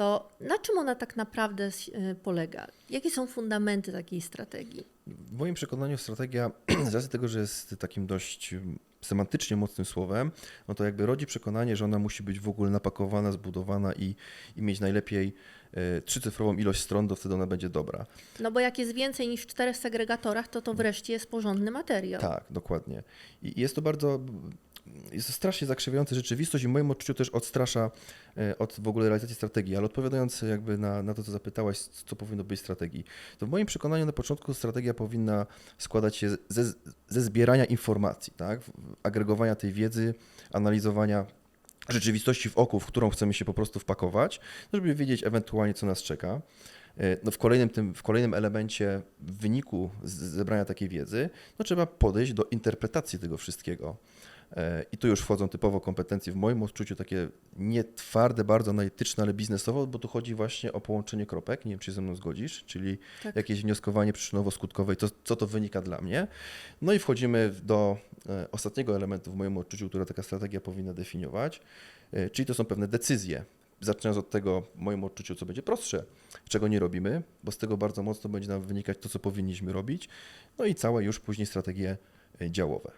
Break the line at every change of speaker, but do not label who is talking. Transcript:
to na czym ona tak naprawdę y, polega? Jakie są fundamenty takiej strategii?
W moim przekonaniu strategia, z racji tego, że jest takim dość semantycznie mocnym słowem, no to jakby rodzi przekonanie, że ona musi być w ogóle napakowana, zbudowana i, i mieć najlepiej e, trzycyfrową ilość stron, to wtedy ona będzie dobra.
No bo jak jest więcej niż w czterech segregatorach, to to wreszcie jest porządny materiał.
Tak, dokładnie. I jest to bardzo, jest to strasznie zakrzywiające rzeczywistość i w moim odczuciu też odstrasza e, od w ogóle realizacji strategii. Ale odpowiadając jakby na, na to, co zapytałaś, co powinno być strategii, to w moim przekonaniu na początku strategia powinna składać się ze, ze zbierania informacji, tak? agregowania tej wiedzy, analizowania rzeczywistości w oku, w którą chcemy się po prostu wpakować, żeby wiedzieć ewentualnie, co nas czeka. E, No w, kolejnym tym, w kolejnym elemencie w wyniku zebrania takiej wiedzy, no trzeba podejść do interpretacji tego wszystkiego. E, I tu już wchodzą typowo kompetencje w moim odczuciu takie nie twarde, bardzo analityczne, ale biznesowo, bo tu chodzi właśnie o połączenie kropek, nie wiem czy się ze mną zgodzisz, czyli
Tak.
jakieś wnioskowanie przyczynowo-skutkowe i to, co to wynika dla mnie. No i wchodzimy do e, ostatniego elementu w moim odczuciu, które taka strategia powinna definiować, e, czyli to są pewne decyzje. Zaczynając od tego, w moim odczuciu, co będzie prostsze, czego nie robimy, bo z tego bardzo mocno będzie nam wynikać to, co powinniśmy robić, no i całe już później strategie działowe.